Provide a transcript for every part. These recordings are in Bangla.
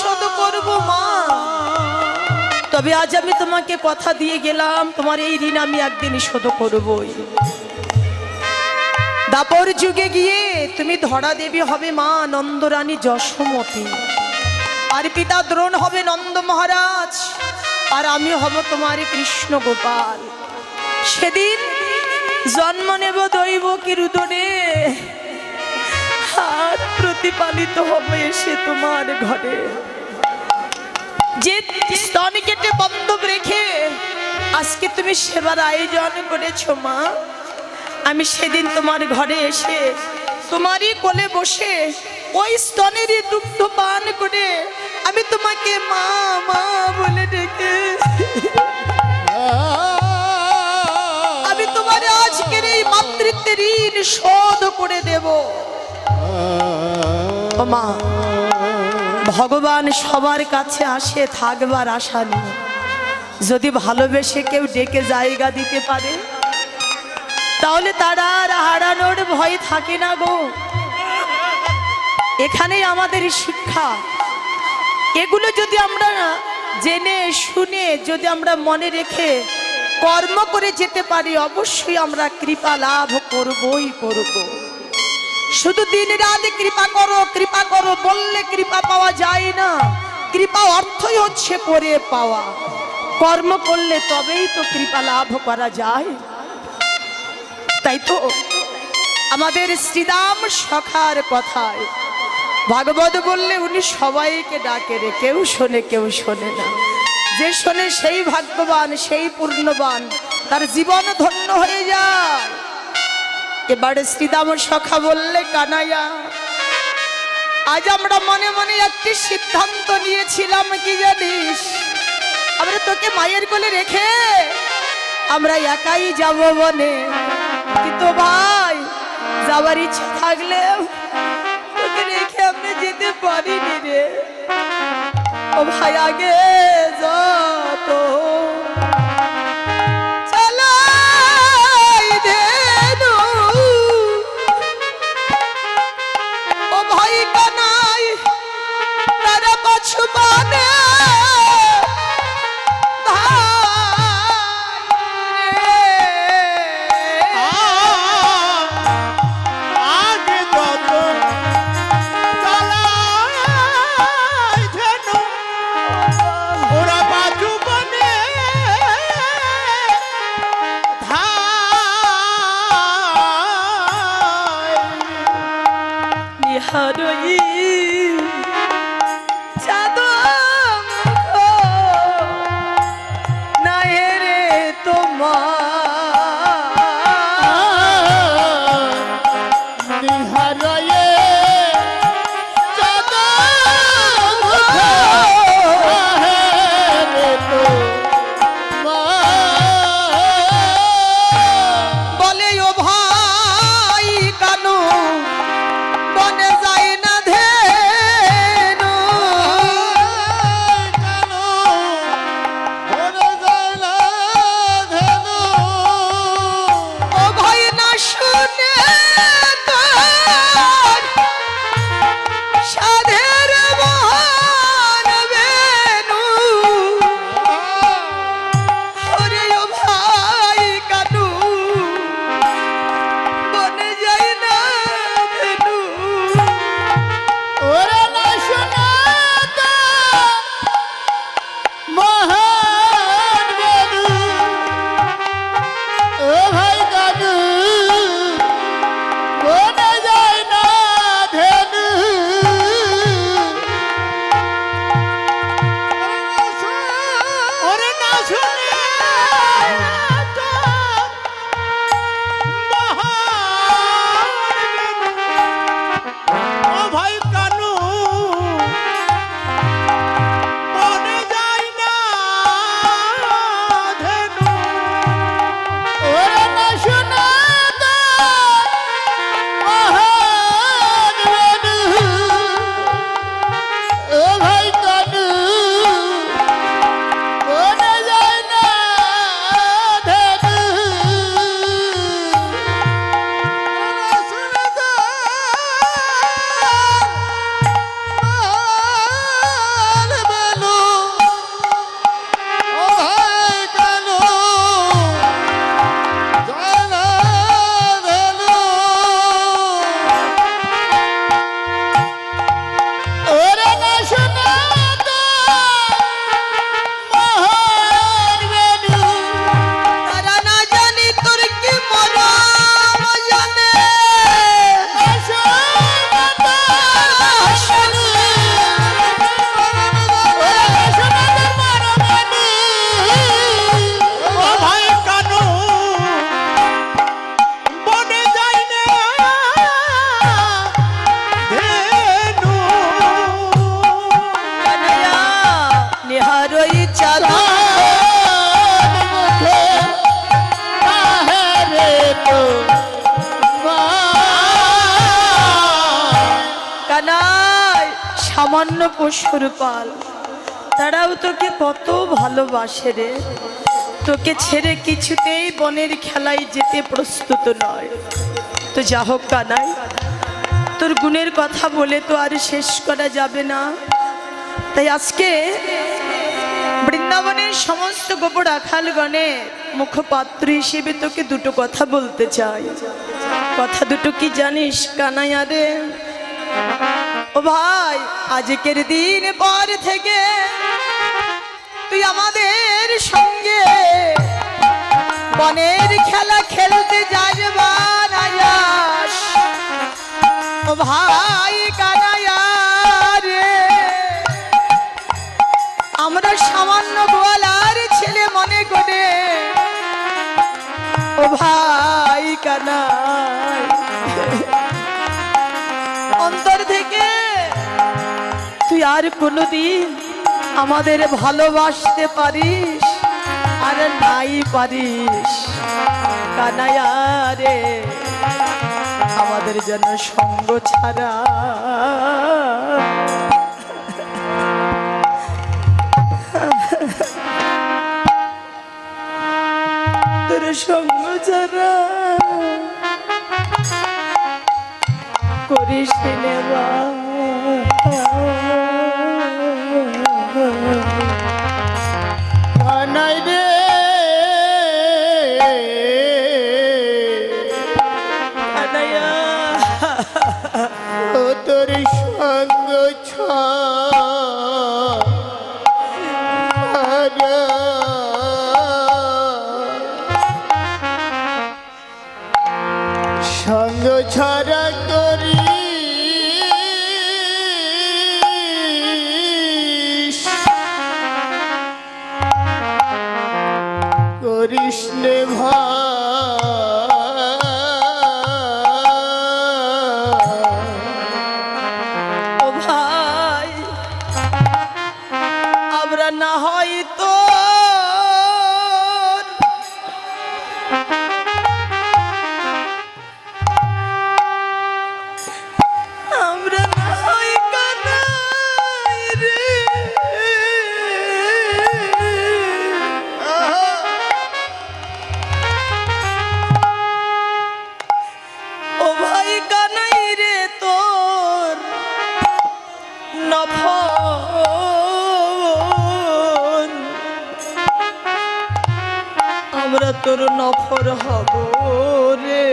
শোধ করব, মা। তবে আজ আমি তোমাকে কথা দিয়ে গেলাম, তোমার এই ঋণ আমি একদিন শোধ করবই। দাপর যুগে গিয়ে তুমি ধরা দেবী হবে, মা, নন্দরানী যশোমতী। আর পিতা দ্রোণ হবে নন্দ মহারাজ, আর আমি হব তোমার কৃষ্ণ গোপাল। সেদিন জন্ম নেব দৈব কিরুদনে আর প্রতিপালিত হবে এসে তোমার ঘরে। যে স্তন কেটে বন্ধব রেখে আজকে তুমি সেবার আয়োজন করেছ মা, আমি সেদিন তোমার ঘরে এসে তোমারই কোলে বসে ওই স্তনেরই দুগ্ধ পান করে আমি তোমাকে মা মা বলে ডেকে আমি তোমার আজকের এই মাতৃত্বের ঋণ শোধ করে দেব। মা, ভগবান সবার কাছে আসে থাকবার আশা নেই যদি ভালোবেসে কেউ ডেকে জায়গা দিতে পারে, তাহলে তারা আর হারানোর ভয় থাকে না গো। এখানেই আমাদের শিক্ষা। এগুলো যদি আমরা জেনে, শুনে, যদি আমরা মনে রেখে কর্ম করে যেতে পারি, অবশ্যই আমরা কৃপা লাভ করবই করব। শুধু দিন রাত কৃপা করো কৃপা করো, বললে কৃপা পাওয়া যায় না। কৃপা অর্থই হচ্ছে করে পাওয়া। কর্ম করলে তবেই তো কৃপা লাভ করা যায়। তাই তো আমাদের শ্রীরাম সখার কথায়, ভাগবত বললে উনি সবাইকে ডাকে রে, কেউ শোনে কেউ শোনে না। যে শোনে সেই ভাগ্যবান, সেই পূর্ণবান, তার জীবন ধন্য হয়ে যায়। এবারে শ্রীরাম সখা বললে, কানাইয়া, আজ আমরা মনে মনে একটি সিদ্ধান্ত নিয়েছিলাম, কি জানিস? আমরা তোকে মায়ের কোলে রেখে আমরা একাই যাব বনে। কিন্তু ভাই যাবার ইচ্ছা থাকলেও তোকে রেখে আমরা যেতে পারিনি রে। ও ভাই, আগে যা চালাই পশুর পাল। তারাও তোকে কত ভালোবাসে রে। তোকে ছেড়ে কিছুতেই বনের খেলায় যেতে প্রস্তুত নয়। তো যা হোক কানাই তোর গুণের কথা বলে তো আর শেষ করা যাবে না। তাই আজকে বৃন্দাবনের সমস্ত গোপর আখালগণে মুখপাত্র হিসেবে তোকে দুটো কথা বলতে চাই। কথা দুটো কি জানিস, কানাইয়া রে? ও ভাই, আজকের দিন পর থেকে তুই আমাদের সঙ্গে বনের খেলা খেলতে যাস। বানায়াস ও ভাই কানাইয়া রে আমরা সামান্য গোয়ালার ছেলে মনে করে। ও ভাই, কানাই, অন্তর থেকে তুই আর কোনোদিন আমাদের ভালোবাসতে পারিস, আর নাই পারিস। কানাইয়া রে, আমাদের যেন সঙ্গ ছাড়া। তোর সঙ্গ ছাড়া করিস নেবা আমরা তোর নফর হব রে।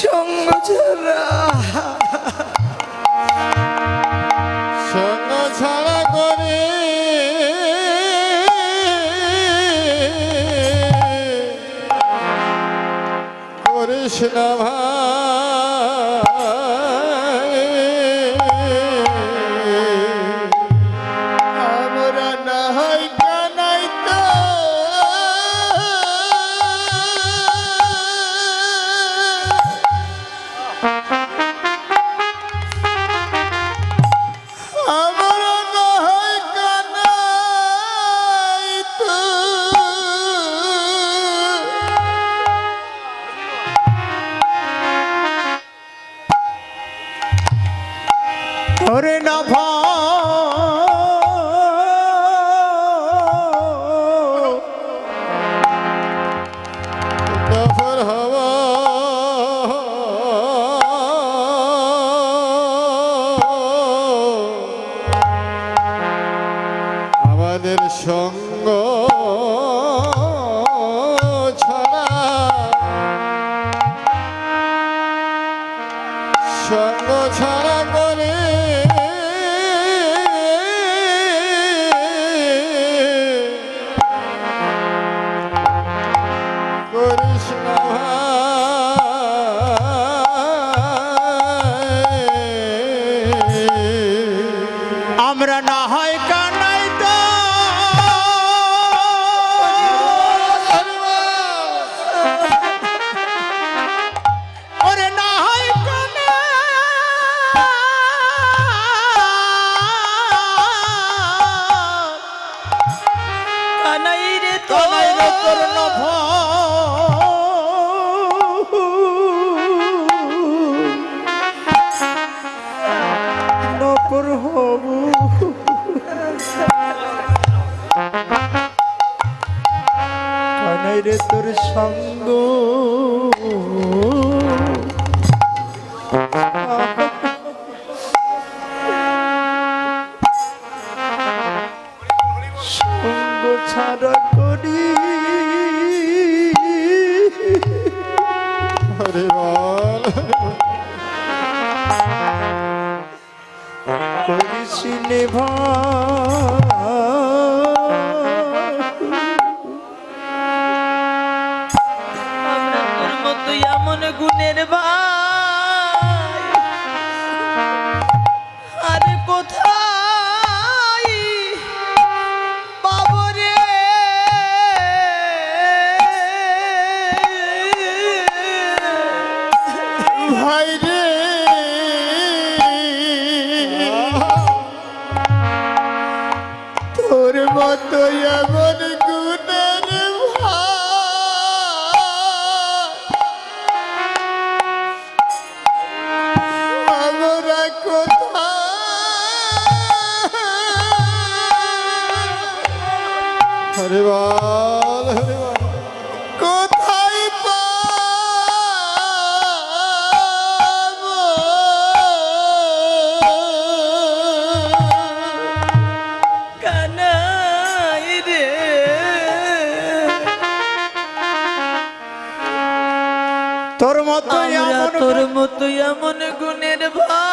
সঙ্গ ছাড়া আমাদের সঙ্গ ধারণ কত এমন গুণের আমরা কোথা হরে বা তোর মতো এমন গুণের ভাই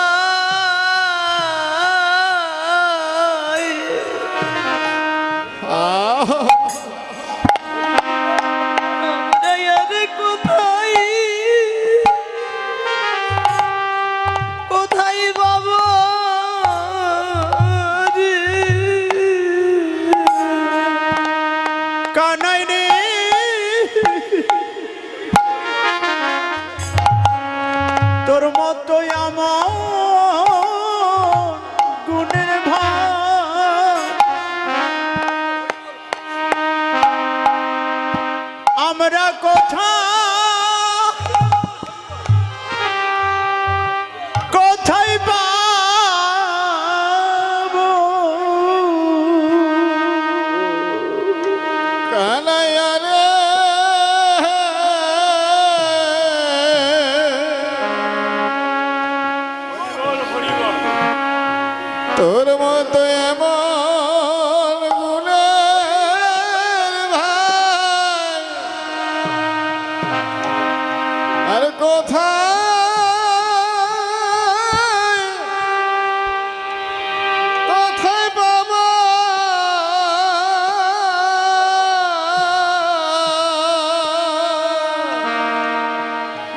কোঠা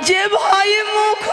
Cebhayı mukul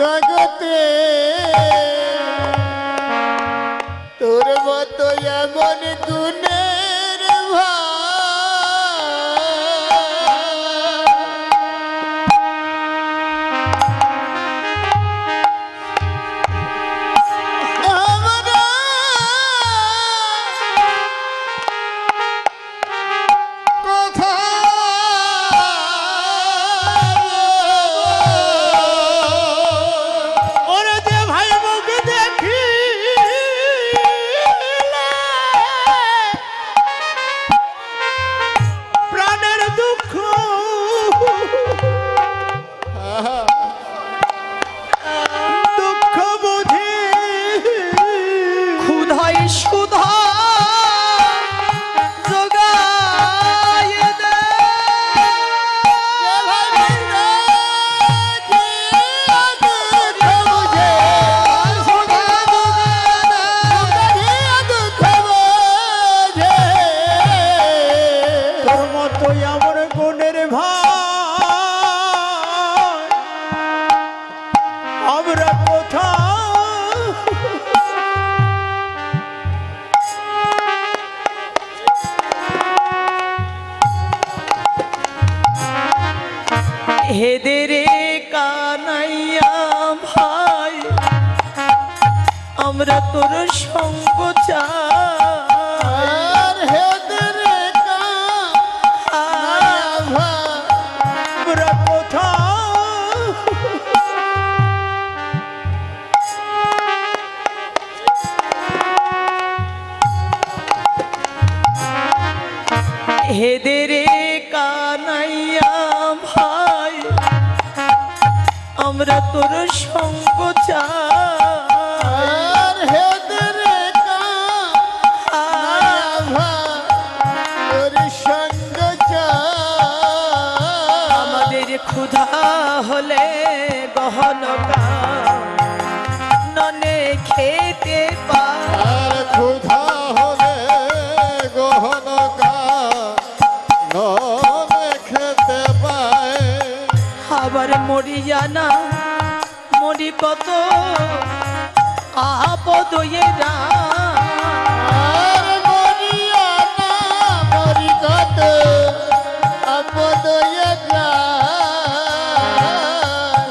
জগতে। তোর মতো এমন গুণ হেদেরে কানাইয়া ভাই আমরা তোর সঙ্গ হেদের আমরা কোথাও হেদের আমরা তোর সঙ্গ আর তোর সঙ্গ আমাদের ক্ষুধা হলে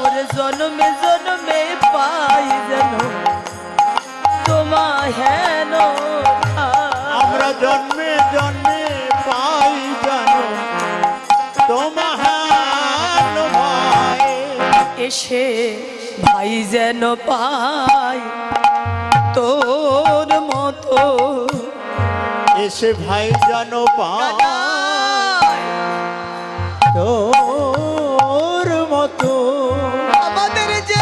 ওরে জন্মে জন্মে পাই যেন তোমা হেন আমরা জন্মে জন্মে পাই জানো। তোমার ভাই এসে ভাই যেন পাই তোর মতো। এসে ভাই জানো পাই তোর মতো। আমাদের যে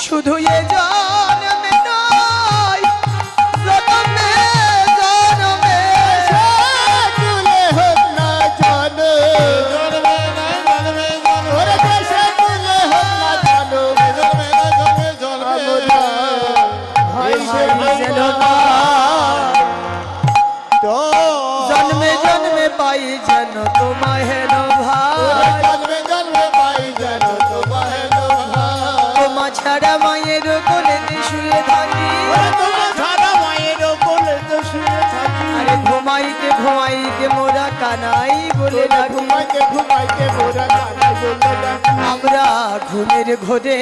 শুধু এ জন্মে বলে ঘুমাইতে ঘুমাইতে মোরা কানে বলে ডাকি আমরা ঘুমের ঘরে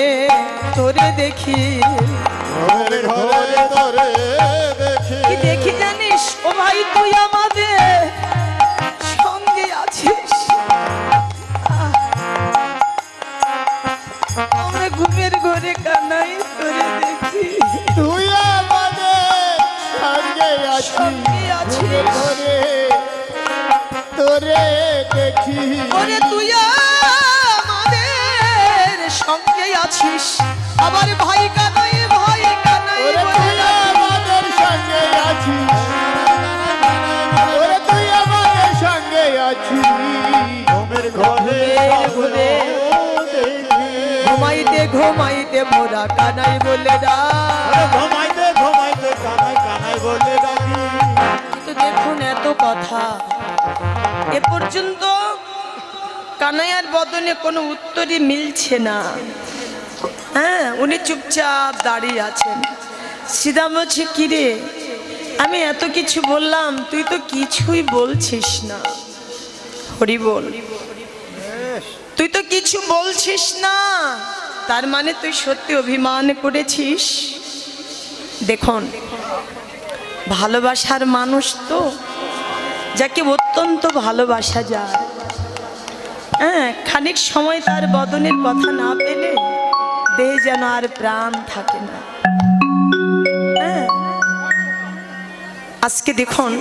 তোরে দেখি। ঘরে ঘরে তোরে দেখি। দেখি জানিস? ও ভাই তুই আমাদের সঙ্গে আছিস। আমরা ঘুমের ঘরে কানাই তোরে দেখি। তুই আমাদের সঙ্গে আছিস। তোরে দেখি। ওরে তুই আমাদের সঙ্গে আছিস। আবার ভাই কানাই ভাই কানাই ওরে তুই আমাদের সঙ্গে আছিস। ওরে তুই আমাদের সঙ্গে আছিস। ঘুমের ঘরে ঘুরে ঘুমাইতে ঘুমাইতে মোরা কানাই বলে আরে ঘুমাইতে ঘুমাইতে কানাই কানাই বলে ডাকি। কিন্তু দেখুন এত কথা। এ পর্যন্ত কানাইয়ার বদনে কোনো উত্তরই মিলছে না। হ্যাঁ উনি চুপচাপ দাঁড়িয়ে আছেন। সিদাম হচ্ছে কিরে আমি এত কিছু বললাম, তুই তো কিছুই বলছিস না। হরি বল। তুই তো কিছু বলছিস না। তার মানে তুই সত্যি অভিমান করেছিস? দেখুন, ভালোবাসার মানুষ তো যাকে অত্যন্ত ভালোবাসা যায়। হ্যাঁ খানিক সময় তার বদনের কথা না পেলে দেহে যেন আর প্রাণ থাকে না। হ্যাঁ আজকে দেখুন,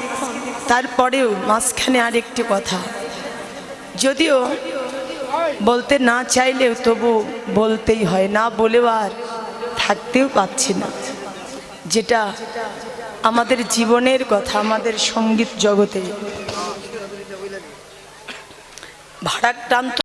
তারপরেও মাঝখানে আরেকটি কথা। যদিও বলতে না চাইলেও তবু বলতেই হয়, না বলেও আর থাকতেও পাচ্ছি না। যেটা আমাদের জীবনের কথা আমাদের সংগীত জগতে। ভাড়াক্রান্ত